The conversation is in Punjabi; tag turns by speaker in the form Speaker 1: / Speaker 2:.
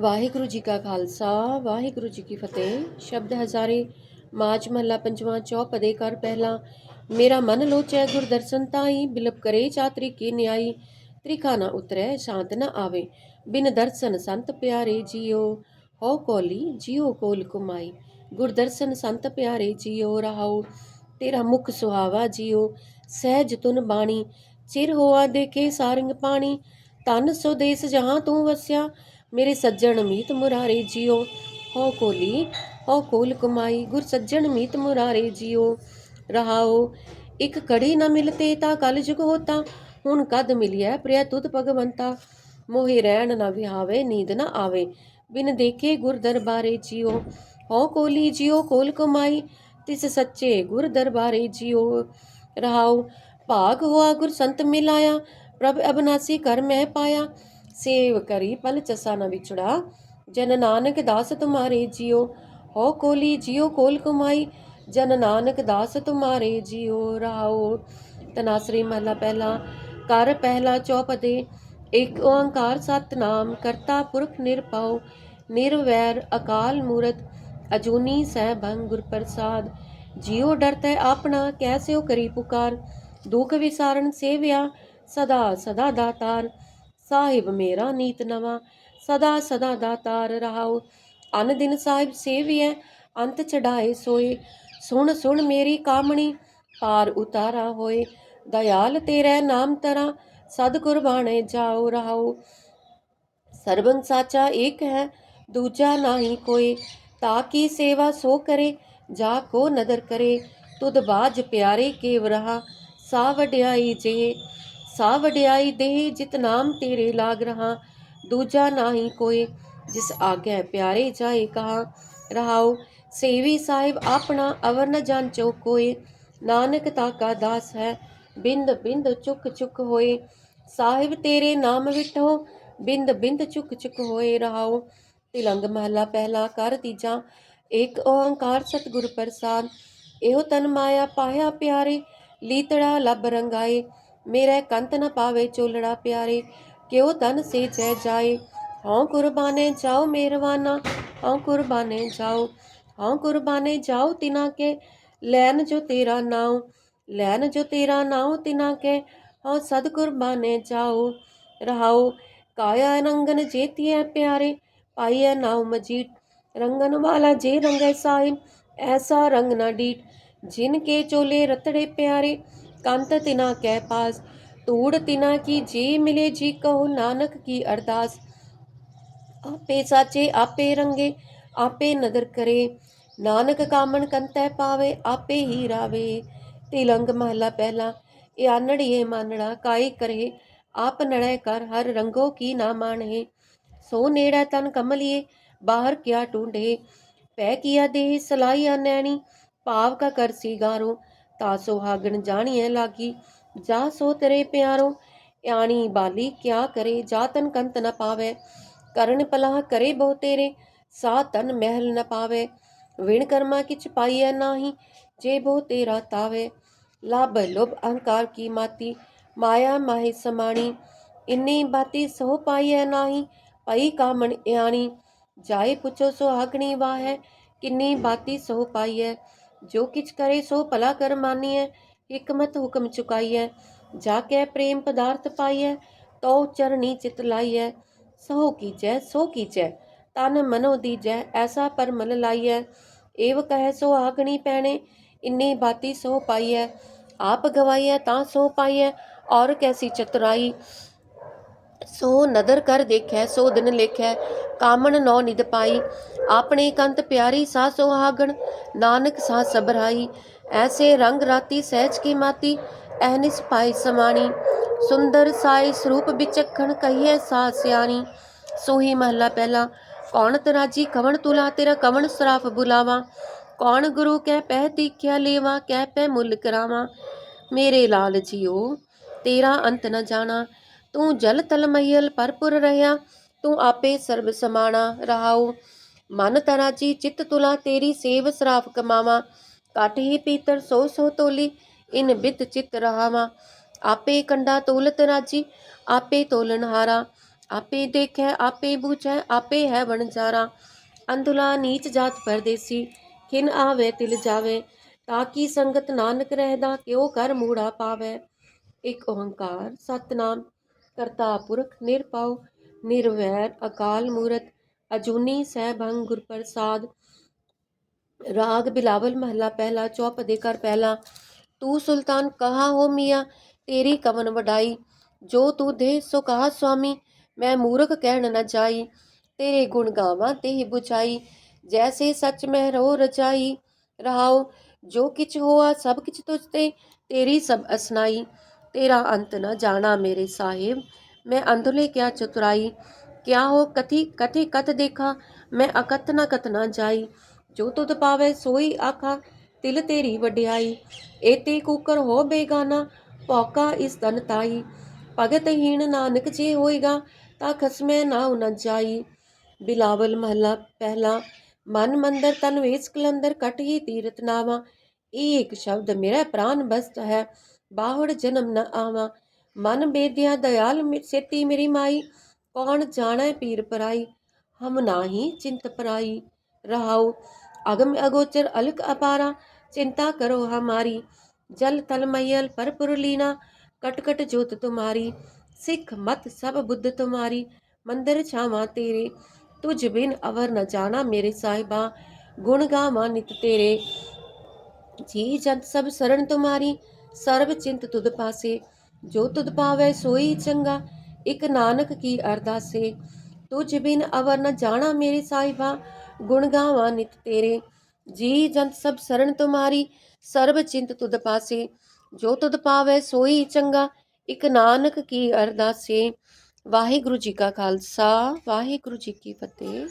Speaker 1: ਵਾਹਿਗੁਰੂ ਜੀ ਕਾ ਖਾਲਸਾ, ਵਾਹਿਗੁਰੂ ਜੀ ਕੀ ਫਤਿਹ। ਸ਼ਬਦ ਹਜ਼ਾਰੇ ਮਾਜ ਮਹੱਲਾ ਪੰਜਵਾਂ ਚੌਪਦੇ ਕਰ ਪਹਿਲਾ। ਮੇਰਾ ਮਨ ਲੋਚੈ ਗੁਰ ਦਰਸ਼ਨ ਤਾਈ। ਬਿਲਪ ਕਰੇ ਚਾਤਰੀ ਕੀ ਨਿਆਈ। ਤ੍ਰਿਖਾ ਨਾ ਉਤਰੈ, ਸ਼ਾਂਤ ਨਾ ਆਵੇ। ਬਿਨ ਦਰਸ਼ਨ ਸੰਤ ਪਿਆਰੇ ਜੀਓ। ਹੋ ਕੋਲੀ, ਜੀਓ ਕੋਲ ਕੁਮਾਈ। ਗੁਰਦਰਸਨ ਸੰਤ ਪਿਆਰੇ ਜੀਓ, ਰਹਾਉ। ਤੇਰਾ ਮੁਖ ਸੁਹਾਵਾ ਜੀਓ। ਸਹਿਜ ਤੁਨ ਬਾਣੀ। ਚਿਰ ਹੋਆ ਦੇਖੇ ਸਾਰੰਗ ਪਾਣੀ। ਤਨ ਸੋ ਦੇਸ ਜਹਾਂ ਤੂੰ ਵਸਿਆ। ਮੇਰੇ ਸੱਜਣ ਮੀਤ ਮੁਰਾਰੇ ਜੀਓ ਹੋ ਕੋਲੀ ਹੋ ਕੋਲ ਕੁਮਾਈ ਗੁਰ ਸੱਜਣ ਮੀਤ ਮੁਰਾਰੇ ਜੀਓ ਰਹਾਓ ਇੱਕ ਕੜੀ ਨ ਮਿਲਤੇ ਤਾਂ ਕਲ ਜੁਗ ਹੋਤਾ ਹੁਣ ਕਦ ਮਿਲਿਆ ਪ੍ਰਿਆ ਤੁਧ ਭਗਵੰਤਾ ਮੋਹਿ ਰਹਿਣ ਨ ਵਿਹਾਵੇ ਨੀਂਦ ਨ ਆਵੇ ਬਿਨ ਦੇਖੇ ਗੁਰ ਦਰਬਾਰੇ ਜੀਓ ਹੋ ਕੋਲੀ ਜੀਓ ਕੋਲ ਕੁਮਾਈ ਤਿਸ ਸੱਚੇ ਗੁਰ ਦਰਬਾਰੇ ਜੀਓ ਰਹਾਉ ਭਾਗ ਹੋਆ ਗੁਰ ਸੰਤ ਮਿਲਾਇਆ ਪ੍ਰਭ ਅਬਨਾਸੀ ਕਰ ਮੈਂ ਪਾਇਆ ਸੇਵ ਕਰੀ, ਪਲ ਚਸਾ ਨ ਵਿਛੜਾ। ਜਨ ਨਾਨਕ ਦਾਸ ਤੁਮਾਰੇ ਜੀਓ ਹੋ ਕੋਲੀ ਜੀਓ ਕੋਲ ਕੁਮਾਈ। ਜਨ ਨਾਨਕ ਦਾਸ ਤੁਮਾਰੇ ਜੀਓ ਰਾਓ। ਤਨਾਸਰੀ ਮਹਲਾ ਪਹਿਲਾ, ਕਰ ਪਹਿਲਾ ਚੌਪਦੇ। ਇੱਕ ਓੰਕਾਰ ਸਤਨਾਮ ਕਰਤਾ ਪੁਰਖ ਨਿਰਭਉ ਨਿਰਵੈਰ ਅਕਾਲ ਮੂਰਤ, ਅਜੂਨੀ ਸਹਿਬੰ ਗੁਰ ਪ੍ਰਸਾਦ। ਜਿਉ ਡਰਤੈ ਆਪਣਾ ਕੈਸਿਓ ਕਰੀ ਪੁਕਾਰ। ਦੁਖ ਵਿਸਾਰਨ ਸੇਵਿਆ, ਸਦਾ ਸਦਾ ਦਾਤਾਰ। ਸਾਹਿਬ ਮੇਰਾ ਨੀਤ ਨਵਾਂ, ਸਦਾ ਸਦਾ ਦਾਤਾਰ ਰਹਾਉ। ਅਨ ਦਿਨ ਸਾਹਿਬ ਸੇਵੀਐ, ਅੰਤ ਚੜਾਏ ਸੋਏ। ਸੁਣ ਸੁਣ ਮੇਰੀ ਕਾਮਣੀ, ਪਾਰ ਉਤਾਰਾ ਹੋਏ। ਦਇਆਲ ਤੇਰੇ ਨਾਮ ਤਰਾ ਸਦ ਕੁਰਬਾਨੇ ਜਾਓ ਰਹਾਉ। ਸਰਬੰ ਸਾਚਾ ਏਕ ਹੈ, ਦੂਜਾ ਨਾਹੀ ਕੋਈ। ਤਾ ਕੀ ਸੇਵਾ ਸੋ ਕਰੇ, ਜਾ ਕੋ ਨਦਰ ਕਰੇ। ਤੁਧ ਬਾਜ ਪਿਆਰੇ ਕੇਵ ਰਹਾ ਸਾ ਵਡਿਆਈ ਜੇ ਸਾ ਵਡਿਆਈ ਦੇ ਜਿਤ ਨਾਮ ਤੇਰੇ ਲਾਗ ਰਹਾ। ਦੂਜਾ ਨਾਹੀ ਕੋਈ ਜਿਸ ਆਗਿਆ ਪਿਆਰੇ ਜਾਏ ਕਹਾ। ਰਹਾਉ, ਸੇਵੀ ਸਾਹਿਬ ਆਪਣਾ ਅਵਰ ਨ ਜਾਂਚੋ ਕੋਏ ਨਾਨਕ ਤਾ ਕਾ ਦਾਸ ਹੈ, ਬਿੰਦ ਬਿੰਦ ਚੁੱਕ ਚੁੱਕ ਹੋਏ ਸਾਹਿਬ ਤੇਰੇ ਨਾਮ ਵਿਟੋ ਬਿੰਦ ਬਿੰਦ ਚੁੱਕ ਚੁੱਕ ਹੋਏ ਰਹਾਉ, ਤਿਲੰਗ ਮਹਲਾ ਪਹਿਲਾ ਕਰ ਤੀਜਾ। ਏਕ ਓੰਕਾਰ ਸਤਿਗੁਰ ਪ੍ਰਸਾਦ, ਇਹੋ ਤਨ ਮਾਇਆ ਪਾਇਆ ਪਿਆਰੇ। ਲੀਤੜਾ ਲੱਭ ਰੰਗਾਏ। ਮੇਰੇ ਕੰਤ ਨ ਪਾਵੇ ਚੋਲੜਾ ਪਿਆਰੇ ਕਿਉ ਤਨ ਸੇ ਜੈ ਜਾਏ ਹਉ ਕੁਰਬਾਨੇ ਜਾਓ ਮੇਰਵਾਨਾ ਹਉ ਕੁਰਬਾਨੇ ਜਾਓ ਹਉ ਕੁਰਬਾਨੇ ਜਾਓ ਤਿਨਾ ਕੇ ਲੈਨ ਜੋ ਤੇਰਾ ਨਾਉ ਲੈਨ ਜੋ ਤੇਰਾ ਨਾਉ ਤਿਨਾ ਕੇ ਹਉ ਸਦ ਕੁਰਬਾਨੇ ਜਾਓ ਰਹਾਉ ਕਾਇਆ ਰੰਗਨ ਜੇਤੀਐ ਪਿਆਰੇ ਪਾਈਐ ਨਾਉ ਮਜੀਟ ਰੰਗਨ ਵਾਲਾ ਜੇ ਰੰਗੈ ਸਾਹਿਬ ਐਸਾ ਰੰਗ ਨਾ ਡੀਟ ਜਿਨ ਕੇ ਚੋਲੇ ਰਤੜੇ ਪਿਆਰੇ ਕੰਤ ਤਿਨਾ ਕਹਿ ਪਾਸ ਤੂੜ ਤਿਨਾ ਕੀ ਜੀ ਮਿਲੇ ਜੀ ਕਹੋ ਨਾਨਕ ਕੀ ਅਰਦਾਸ। ਆਪੇ ਸਾਚੇ, ਆਪੇ ਰੰਗੇ, ਆਪੇ ਨਦਰ ਕਰੇ, ਨਾਨਕ ਕਾਮਣ ਕੰਤੈ ਪਾਵੇ, ਆਪੇ ਹੀ ਰਾਵੇ। ਤਿਲੰਗ ਮਹਲਾ ਪਹਿਲਾ ਇਹ ਆਨੜੀਏ ਮਾਨੜਾ ਕਾਈ ਕਰੇ, ਆਪ ਨੜੈ ਕਰ ਹਰ ਰੰਗੋ ਕੀ ਨਾ ਮਾਣੇ ਸੋ ਨੇੜਾ ਤਨ ਕਮਲੀਏ, ਬਾਹਰ ਕਿਆ ਟੂੰਡੇ ਪੈ ਕੀਆ ਦੇ ਸਲਾਈਆ ਨੈਣੀ, ਭਾਵ ਕਾ ਕਰ ਸੀ ਗਾਰੋ ਤਾ ਸੁਹਾਗਣ ਜਾਣੀਐ ਲਾਗੀ, ਜਾ ਸੋ ਤੇਰੇ ਪਿਆਰੋ, ਆਣੀ ਬਾਲੀ ਕਿਆ ਕਰੇ, ਜਾ ਤਨ ਕੰਤ ਨ ਪਾਵੇ, ਕਰਨ ਪਲਾਹ ਕਰੇ ਬਹੁ ਤੇਰੇ, ਸਾ ਤਨ ਮਹਿਲ ਨ ਪਾਵੇ, ਵਿਣ ਕਰਮਾ ਕਿਛ ਪਾਈਐ ਨਾਹੀ, ਜੇ ਬਹੁ ਤੇਰਾ ਤਾਵੇ, ਲਾਭ ਲੋਭ ਅਹੰਕਾਰ ਕੀ ਮਾਤੀ, ਮਾਇਆ ਮਾਹਿ ਸਮਾਣੀ, ਇੰਨੀ ਬਾਤੀ ਸੋ ਪਾਈਐ ਨਾਹੀ, ਪਈ ਕਾਮਣ ਇਆਣੀ, ਜਾਏ ਪੁੱਛੋ ਸੁਹਾਗਣੀ ਵਾਹੈ, ਕਿੰਨੀ ਬਾਤੀ ਸੋ ਪਾਈਐ ਜੋ ਕਿਛ ਕਰੇ ਸੋ ਭਲਾ ਕਰ ਮਾਨੀਐ ਹਕਮਤ ਹੁਕਮ ਚੁਕਾਈਐ, ਜਾ ਕੇ ਪ੍ਰੇਮ ਪਦਾਰਥ ਪਾਈਐ ਤੋ ਚਰਣੀ ਚਿਤ ਲਾਈਐ ਸੋ ਕੀਜੈ ਸੋ ਕੀਜੈ, ਤਨ ਮਨੋ ਦੀਜੈ, ਐਸਾ ਪਰਮਲ ਲਾਈਐ, ਏਵ ਕਹਿ ਸੋ ਆਗਣੀ ਪੈਣੇ, ਇੰਨੀ ਬਾਤੀ ਸੋ ਪਾਈਐ, ਆਪ ਗਵਾਈਐ ਤਾਂ ਸੋ ਪਾਈਐ, ਔਰ ਕੈਸੀ ਚਤੁਰਾਈ ਸੋ ਨਦਰ ਕਰ ਦੇਖੈ, ਸੋ ਦਿਨ ਲੇਖੈ, ਕਾਮਣ ਨੌ ਨਿਦ ਪਾਈ। ਆਪਣੇ ਕੰਤ ਪਿਆਰੀ ਸਾ ਸੁਹਾਗਣ, ਨਾਨਕ ਸਾ ਸਬਰਾਈ ਐਸੇ ਰੰਗ ਰਾਤੀ ਸਹਿਜ ਕੀ ਮਾਤੀ ਐਨਿਸ ਪਾਈ ਸਮਾਣੀ। ਸੁੰਦਰ ਸਾਈ ਸਰੂਪ ਵਿਚਖਣ ਕਹੀਏ ਸਾ ਸਿਆਣੀ। ਸੋਹੀ ਮਹਲਾ ਪਹਿਲਾ ਕੌਣ ਤਰਾਜੀ ਕਵਣ ਤੁਲਾ, ਤੇਰਾ ਕਵਣ ਸਰਾਫ ਬੁਲਾਵਾ। ਕੌਣ ਗੁਰੂ ਕਹਿ ਪਹਿ ਦੀਖਿਆ ਲੇਵਾ, ਕਹਿ ਪੈ ਮੁੱਲ ਕਰਾਵਾ। ਮੇਰੇ ਲਾਲ ਜੀਓ, ਤੇਰਾ ਅੰਤ ਨ ਜਾਣਾ। ਤੂੰ ਜਲ ਤਲ ਮਈਲ ਪਰਪੁਰ ਰਹਾ ਤੂੰ ਆਪੇ ਸਰਬ ਸਮਾਣਾ ਰਹਾਉ ਮਨ ਤਰਾਜੀ ਚਿੱਤ ਤੁਲਾ, ਤੇਰੀ ਸੇਵ ਸਰਾਫ ਕਮਾਵਾ। ਕਾਟ ਹੀ ਪੀਤਰ ਸੋ ਸੋ ਤੋਲੀ, ਇਨ ਬਿਤ ਚਿਤ ਰਹਾਵਾ। ਆਪੇ ਕੰਡਾ ਤੋਲਤ ਰਾਜੀ, ਆਪੇ ਤੋਲਨ ਆਪੇ ਦੇਖੈ, ਆਪੇ ਬੂਝੈ, ਆਪੇ ਹੈ ਵਣਜਾਰਾ ਅੰਧੁਲਾ ਨੀਚ ਜਾਤ ਪਰਦੇਸੀ, ਖਿਨ ਆਵੇ ਤਿਲ ਜਾਵੇ। ਤਾਂ ਤਾਕੀ ਸੰਗਤ ਨਾਨਕ ਰਹਿਦਾ, ਕਿਉ ਕਰ ਮੂੜਾ ਪਾਵੇ। ਇੱਕ ਓੰਕਾਰ ਸਤਨਾਮ। ਕਰਤਾ ਪੁਰਖ ਨਿਰਭਉ, ਨਿਰਵੈਰ, ਅਕਾਲ ਮੂਰਤ, ਅਜੂਨੀ ਸੈਭੰ ਗੁਰਪ੍ਰਸਾਦ, ਰਾਗ ਬਿਲਾਵਲ ਮਹਲਾ ਪਹਿਲਾ, ਚੌਪ ਦੇ ਕਰ ਪਹਿਲਾ, ਤੂੰ ਸੁਲਤਾਨ ਕਹਾ ਹੋ ਮੀਆਂ, ਤੇਰੀ ਕਵਨ ਵਡਾਈ, ਜੋ ਤੂੰ ਦੇ ਸੋ ਕਹਾ ਸੁਆਮੀ, ਮੈਂ ਮੂਰਖ ਕਹਿਣ ਨਾ ਜਾਈ, ਤੇਰੇ ਗੁਣ ਗਾਵਾਂ ਤੇ ਹੀ ਬੁਝਾਈ, ਜੈਸੇ ਸੱਚ ਮਹਿ ਰੋ ਰਚਾਈ ਰਹਾਓ ਜੋ ਕਿਛ ਹੋਆ ਸਭ ਕਿਛ ਤੁਝ ਤੇ, ਤੇਰੀ ਸਭ ਅਸਨਾਈ ਤੇਰਾ ਅੰਤ ਨ ਜਾਣਾ ਮੇਰੇ ਸਾਹਿਬ। ਮੈਂ ਅੰਧਲੇ ਕਿਆ ਚਤੁਰਾਈ, ਕਿਆ ਹੋ ਕਥੀ ਕਥੇ ਕਤ ਦੇਖਾ? ਮੈਂ ਅਕਤ ਨਾ ਕਤ ਜਾਈ। ਜੋ ਤੁਧ ਪਾਵੇ ਸੋਈ ਆਖਾ, ਤਿਲ ਤੇਰੀ ਵਡਿਆਈ। ਏਤੇ ਕੂਕਰ ਹੋ ਬੇਗਾਨਾ ਪੌਕਾ ਇਸ ਤਨ ਤਾਈ। ਭਗਤ ਹੀਣ ਨਾਨਕ ਜੇ ਹੋਏਗਾ ਤਾਂ ਖਸਮੈ ਨਾ ਉਨ ਜਾਈ। ਬਿਲਾਵਲ ਮਹੱਲਾ ਪਹਿਲਾ, ਮਨ ਮੰਦਰ ਤਨ ਵੇਸ ਕਲੰਦਰ, ਕਟ ਹੀ ਤੀਰਤ ਨਾਵਾ। ਇਹ ਇੱਕ ਸ਼ਬਦ ਮੇਰਾ ਪ੍ਰਾਨ ਬਸਤ ਹੈ। ਬਾਹੜ ਜਨਮ ਨ ਆਵਾ। ਮਨ ਬੇਦਿਆ ਦਇਆਲ ਸੇਤੀ ਮੇਰੀ ਮਾਈ। ਕੌਣ ਜਾਣੈ ਪੀਰ ਪਰਾਈ? ਹਮ ਨਾਹੀ ਚਿੰਤ ਪਰਾਈ। ਰਹਾਉ, ਅਗਮ ਅਗੋਚਰ ਅਲਕ ਅਪਾਰਾ। ਚਿੰਤਾ ਕਰੋ ਹਮਾਰੀ। ਜਲ ਤਲ ਮਈਲ ਪਰਪੁਰ ਲੀਨਾ। ਕਟਕਟ ਜੋਤ ਤੁਮਾਰੀ। ਸਿੱਖ ਮਤ ਸਭ ਬੁੱਧ ਤੁਮਾਰੀ। ਮੰਦਰ ਛਾਵਾ ਤੇਰੇ। ਤੁਝ ਬਿਨ ਅਵਰ ਨ ਜਾਣਾ ਮੇਰੇ ਸਾਹਿਬਾ। ਗੁਣ ਗਾਵਾਂ ਨਿਤ ਤੇਰੇ। ਜੀ ਜੰਤ ਸਭ ਸਰਣ ਤੁਮਾਰੀ। ਸਰਬ ਚਿੰਤ ਤੁਧ ਪਾਸੇ, ਜੋ ਤੁਧ ਪਾਵੇ ਸੋਈ ਚੰਗਾ, ਇਕ ਨਾਨਕ ਕੀ ਅਰਦਾਸੇ। ਤੁਝ ਬਿਨ ਅਵਰ ਨ ਜਾਣਾ ਮੇਰੇ ਸਾਹਿਬਾ, ਗੁਣ ਗਾਵਾਂ ਨਿਤ ਤੇਰੇ। ਜੀ ਜੰਤ ਸਭ ਸਰਣ ਤੁਮਾਰੀ, ਸਰਬ ਚਿੰਤ ਤੁਧ ਪਾਸੇ, ਜੋ ਤੁਧ ਪਾਵੇ ਸੋਈ ਚੰਗਾ, ਇਕ ਨਾਨਕ ਕੀ ਅਰਦਾਸੇ। ਵਾਹਿਗੁਰੂ ਜੀ ਕਾ ਖਾਲਸਾ, ਵਾਹਿਗੁਰੂ ਜੀ ਕੀ ਫਤਿਹ।